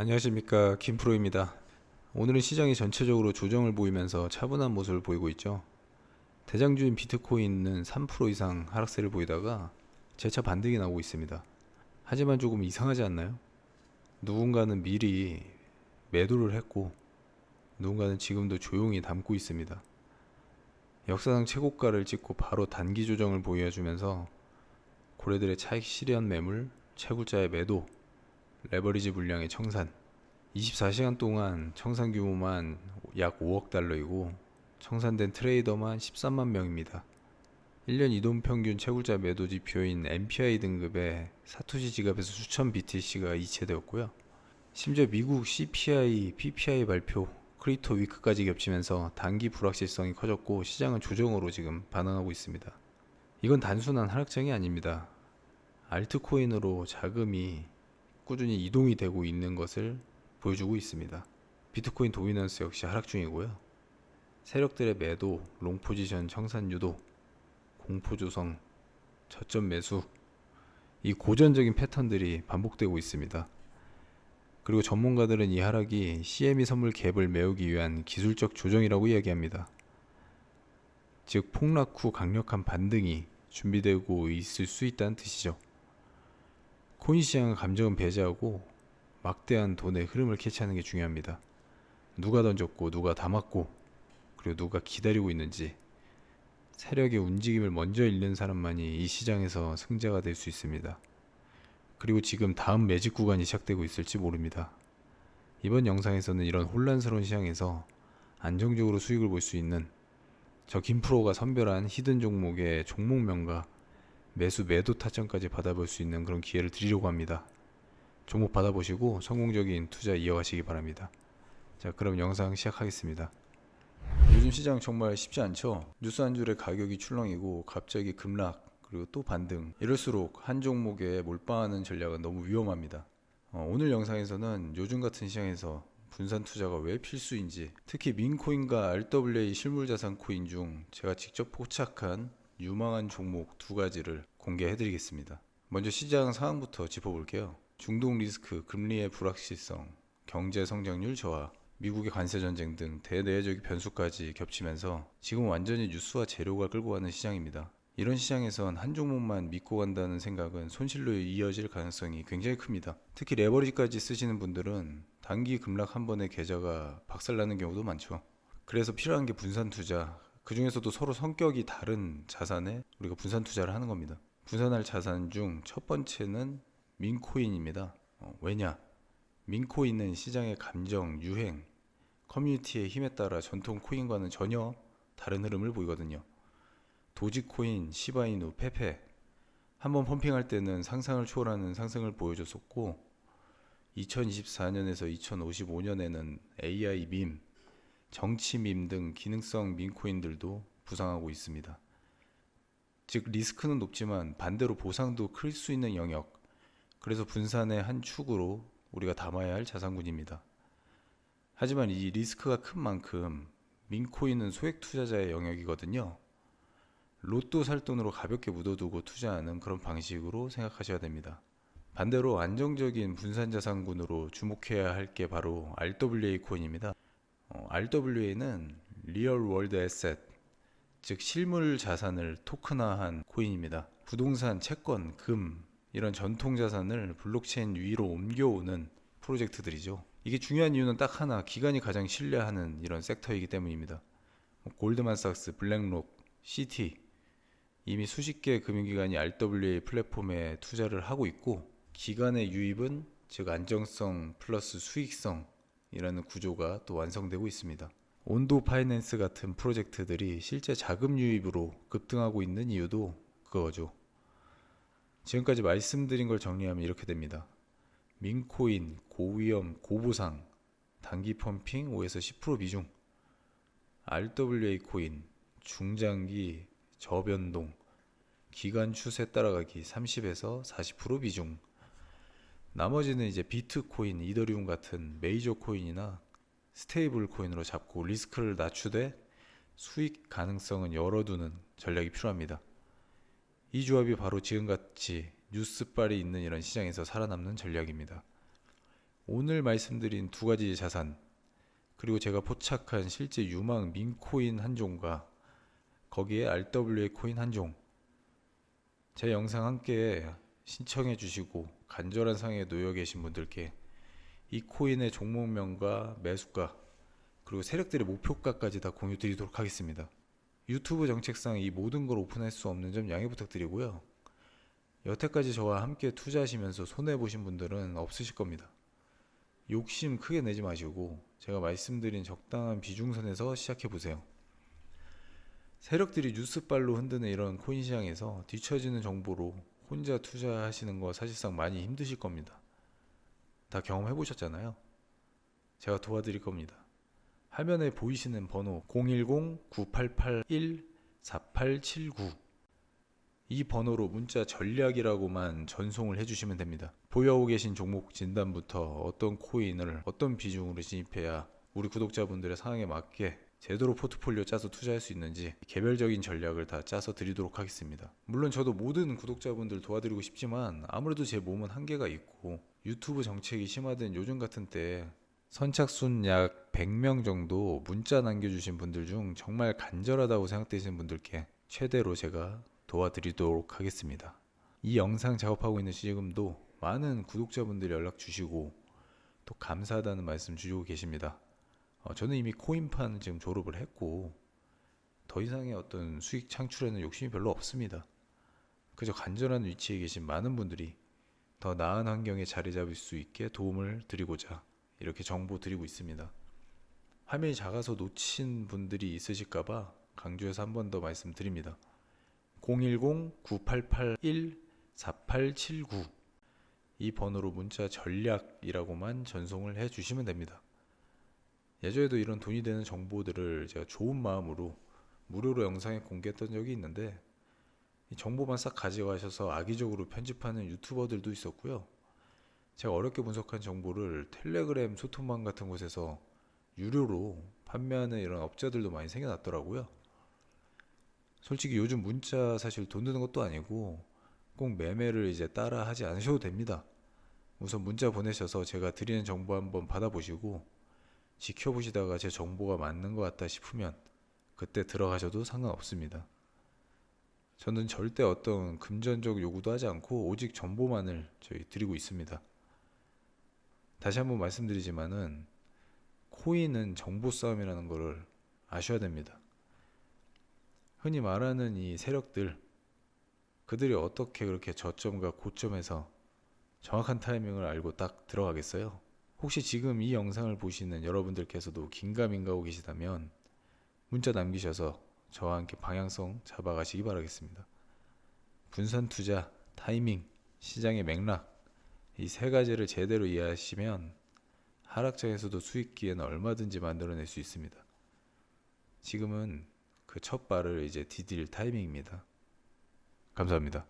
안녕하십니까 김프로입니다. 오늘은 시장이 전체적으로 조정을 보이면서 차분한 모습을 보이고 있죠. 대장주인 비트코인은 3% 이상 하락세를 보이다가 재차 반등이 나오고 있습니다. 하지만 조금 이상하지 않나요? 누군가는 미리 매도를 했고 누군가는 지금도 조용히 담고 있습니다. 역사상 최고가를 찍고 바로 단기 조정을 보여주면서 고래들의 차익 실현 매물, 채굴자의 매도, 레버리지 물량의 청산 24시간 동안 청산 규모만 약 5억 달러이고 청산된 트레이더만 13만 명입니다. 1년 이동 평균 채굴자 매도 지표인 MPI 등급의 사토시 지갑에서 수천 BTC가 이체되었고요. 심지어 미국 CPI, PPI 발표, 크리토 위크까지 겹치면서 단기 불확실성이 커졌고 시장은 조정으로 지금 반응하고 있습니다. 이건 단순한 하락장이 아닙니다. 알트코인으로 자금이 꾸준히 이동이 되고 있는 것을 보여주고 있습니다. 비트코인 도미넌스 역시 하락 중이고요. 세력들의 매도, 롱 포지션 청산 유도, 공포 조성, 저점 매수 이 고전적인 패턴들이 반복되고 있습니다. 그리고 전문가들은 이 하락이 CME 선물 갭을 메우기 위한 기술적 조정이라고 이야기합니다. 즉 폭락 후 강력한 반등이 준비되고 있을 수 있다는 뜻이죠. 코인 시장의 감정은 배제하고 막대한 돈의 흐름을 캐치하는 게 중요합니다. 누가 던졌고 누가 담았고 그리고 누가 기다리고 있는지 세력의 움직임을 먼저 읽는 사람만이 이 시장에서 승자가 될 수 있습니다. 그리고 지금 다음 매직 구간이 시작되고 있을지 모릅니다. 이번 영상에서는 이런 혼란스러운 시장에서 안정적으로 수익을 볼 수 있는 저 김프로가 선별한 히든 종목의 종목명과 매수 매도 타점까지 받아볼 수 있는 그런 기회를 드리려고 합니다. 종목 받아보시고 성공적인 투자 이어가시기 바랍니다. 자, 그럼 영상 시작하겠습니다. 요즘 시장 정말 쉽지 않죠? 뉴스 한 줄에 가격이 출렁이고 갑자기 급락 그리고 또 반등 이럴수록 한 종목에 몰빵하는 전략은 너무 위험합니다. 어, 오늘 영상에서는 요즘 같은 시장에서 분산 투자가 왜 필수인지 특히 민코인과 RWA 실물자산 코인 중 제가 직접 포착한 유망한 종목 두 가지를 공개해 드리겠습니다. 먼저 시장 상황부터 짚어볼게요. 중동 리스크, 금리의 불확실성, 경제 성장률 저하, 미국의 관세 전쟁 등 대내외적 변수까지 겹치면서 지금 완전히 뉴스와 재료가 끌고 가는 시장입니다. 이런 시장에선 한 종목만 믿고 간다는 생각은 손실로 이어질 가능성이 굉장히 큽니다. 특히 레버리지까지 쓰시는 분들은 단기 급락 한 번에 계좌가 박살나는 경우도 많죠. 그래서 필요한 게 분산 투자. 그 중에서도 서로 성격이 다른 자산에 우리가 분산 투자를 하는 겁니다. 분산할 자산 중 첫 번째는 민코인입니다. 어, 왜냐? 민코인은 시장의 감정, 유행, 커뮤니티의 힘에 따라 전통 코인과는 전혀 다른 흐름을 보이거든요. 도지코인, 시바이누, 페페 한번 펌핑할 때는 상상을 초월하는 상승을 보여줬었고 2024년에서 2055년에는 AI 밈, 정치 밈 등 기능성 민코인들도 부상하고 있습니다. 즉 리스크는 높지만 반대로 보상도 클 수 있는 영역. 그래서 분산의 한 축으로 우리가 담아야 할 자산군입니다. 하지만 이 리스크가 큰 만큼 민코인은 소액 투자자의 영역이거든요. 로또 살 돈으로 가볍게 묻어두고 투자하는 그런 방식으로 생각하셔야 됩니다. 반대로 안정적인 분산 자산군으로 주목해야 할 게 바로 RWA 코인입니다. 어, RWA는 리얼 월드 에셋, 즉 실물 자산을 토큰화한 코인입니다. 부동산, 채권, 금 이런 전통 자산을 블록체인 위로 옮겨오는 프로젝트들이죠. 이게 중요한 이유는 딱 하나, 기관이 가장 신뢰하는 이런 섹터이기 때문입니다. 뭐 골드만삭스, 블랙록, CT 이미 수십 개 금융기관이 RWA 플랫폼에 투자를 하고 있고 기관의 유입은 즉 안정성 플러스 수익성 이라는 구조가 또 완성되고 있습니다. 온도 파이낸스 같은 프로젝트들이 실제 자금 유입으로 급등하고 있는 이유도 그거죠. 지금까지 말씀드린 걸 정리하면 이렇게 됩니다. 민코인, 고위험, 고보상, 단기 펌핑 5에서 10% 비중, RWA 코인, 중장기, 저변동, 기간 추세 따라가기 30에서 40% 비중, 나머지는 이제 비트코인, 이더리움 같은 메이저 코인이나 스테이블 코인으로 잡고 리스크를 낮추되 수익 가능성은 열어두는 전략이 필요합니다. 이 조합이 바로 지금같이 뉴스빨이 있는 이런 시장에서 살아남는 전략입니다. 오늘 말씀드린 두 가지 자산 그리고 제가 포착한 실제 유망 민코인 한 종과 거기에 RWA 코인 한 종. 제 영상 함께 신청해 주시고 간절한 상에 놓여 계신 분들께 이 코인의 종목명과 매수가 그리고 세력들의 목표가까지 다 공유 드리도록 하겠습니다. 유튜브 정책상 이 모든 걸 오픈할 수 없는 점 양해 부탁드리고요. 여태까지 저와 함께 투자하시면서 손해 보신 분들은 없으실 겁니다. 욕심 크게 내지 마시고 제가 말씀드린 적당한 비중선에서 시작해 보세요. 세력들이 뉴스발로 흔드는 이런 코인 시장에서 뒤처지는 정보로 혼자 투자하시는 거 사실상 많이 힘드실 겁니다. 다 경험해 보셨잖아요. 제가 도와드릴 겁니다. 화면에 보이시는 번호 010-9881-4879 이 번호로 문자 전략이라고만 전송을 해주시면 됩니다. 보유하고 계신 종목 진단부터 어떤 코인을 어떤 비중으로 진입해야 우리 구독자분들의 상황에 맞게 제대로 포트폴리오 짜서 투자할 수 있는지 개별적인 전략을 다 짜서 드리도록 하겠습니다. 물론 저도 모든 구독자분들 도와드리고 싶지만 아무래도 제 몸은 한계가 있고 유튜브 정책이 심화된 요즘 같은 때 선착순 약 100명 정도 문자 남겨주신 분들 중 정말 간절하다고 생각되시는 분들께 최대로 제가 도와드리도록 하겠습니다. 이 영상 작업하고 있는 지금도 많은 구독자분들 연락 주시고 또 감사하다는 말씀 주시고 계십니다. 어, 저는 이미 코인판 지금 졸업을 했고 더 이상의 어떤 수익 창출에는 욕심이 별로 없습니다. 그저 간절한 위치에 계신 많은 분들이 더 나은 환경에 자리 잡을 수 있게 도움을 드리고자 이렇게 정보 드리고 있습니다. 화면이 작아서 놓친 분들이 있으실까봐 강조해서 한 번 더 말씀드립니다. 010-9881-4879 이 번호로 문자 전략이라고만 전송을 해 주시면 됩니다. 예전에도 이런 돈이 되는 정보들을 제가 좋은 마음으로 무료로 영상에 공개했던 적이 있는데 이 정보만 싹 가져가셔서 악의적으로 편집하는 유튜버들도 있었고요. 제가 어렵게 분석한 정보를 텔레그램 소통방 같은 곳에서 유료로 판매하는 이런 업자들도 많이 생겨났더라고요. 솔직히 요즘 문자 사실 돈 드는 것도 아니고 꼭 매매를 이제 따라 하지 않으셔도 됩니다. 우선 문자 보내셔서 제가 드리는 정보 한번 받아보시고 지켜보시다가 제 정보가 맞는 것 같다 싶으면 그때 들어가셔도 상관없습니다. 저는 절대 어떤 금전적 요구도 하지 않고 오직 정보만을 저희 드리고 있습니다. 다시 한번 말씀드리지만은 코인은 정보 싸움이라는 것을 아셔야 됩니다. 흔히 말하는 이 세력들 그들이 어떻게 그렇게 저점과 고점에서 정확한 타이밍을 알고 딱 들어가겠어요? 혹시 지금 이 영상을 보시는 여러분들께서도 긴가민가하고 계시다면 문자 남기셔서 저와 함께 방향성 잡아가시기 바라겠습니다. 분산 투자, 타이밍, 시장의 맥락 이 세 가지를 제대로 이해하시면 하락장에서도 수익기에는 얼마든지 만들어낼 수 있습니다. 지금은 그 첫 발을 이제 디딜 타이밍입니다. 감사합니다.